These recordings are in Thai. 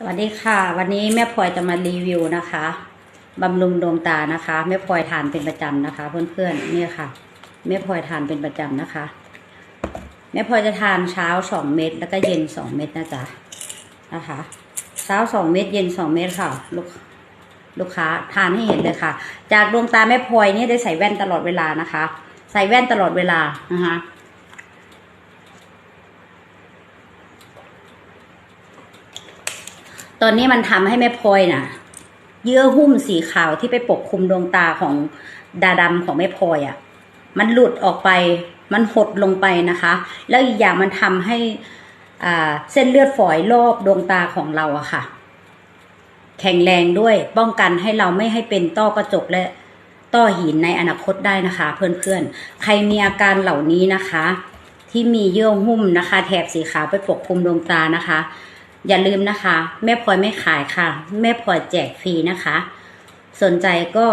สวัสดีค่ะ วันนี้แม่พลอยจะมารีวิวนะคะบำรุงดวงตานะคะแม่พลอยทานเป็นประจำนะคะ เพื่อนๆเนี่ยค่ะแม่พลอยทานเป็นประจำนะคะแม่พลอยจะทานเช้าสองเม็ดแล้วก็เย็นสองเม็ดนะจ๊ะนะคะเช้าสองเม็ดเย็นสองเม็ดค่ะลูกลูกค้าทานให้เห็นเลยค่ะ จากดวงตาแม่พลอยเนี่ยได้ใส่แว่นตลอดเวลานะคะ ใส่แว่นตลอดเวลานะคะ ตอนนี้มันทำให้แม่พลอยน่ะ เยื่อหุ้มสีขาวที่ไปปกคลุมดวงตาของดาดำของแม่พลอยอะ่ะ มันหลุดออกไป มันหดลงไปนะคะ แล้วอีกอย่างมันทำให้อ่าเส้นเลือดฝอยรอบดวงตาของเราอะค่ะ แข็งแรงด้วยป้องกันให้เราไม่ให้เป็นต้อกระจกและต้อหินในอนาคตได้นะคะ เพื่อนๆ ใครมีอาการเหล่านี้นะคะ ที่มีเยื่อหุ้มนะคะ แถบสีขาวไปปกคลุมดวงตานะคะ อย่าลืมนะคะ แม่พลอยไม่ขายค่ะ แม่พลอยแจกฟรีนะคะ สนใจก็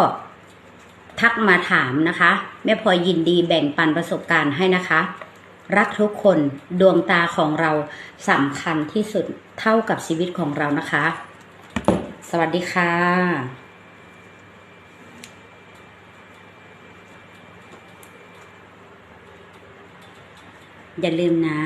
ทักมาถามนะคะ แม่พลอยยินดีแบ่งปันประสบการณ์ให้นะคะ รักทุกคนดวงตาของเราสำคัญที่สุดเท่ากับชีวิตของเรานะคะ สวัสดีค่ะอย่าลืมนะ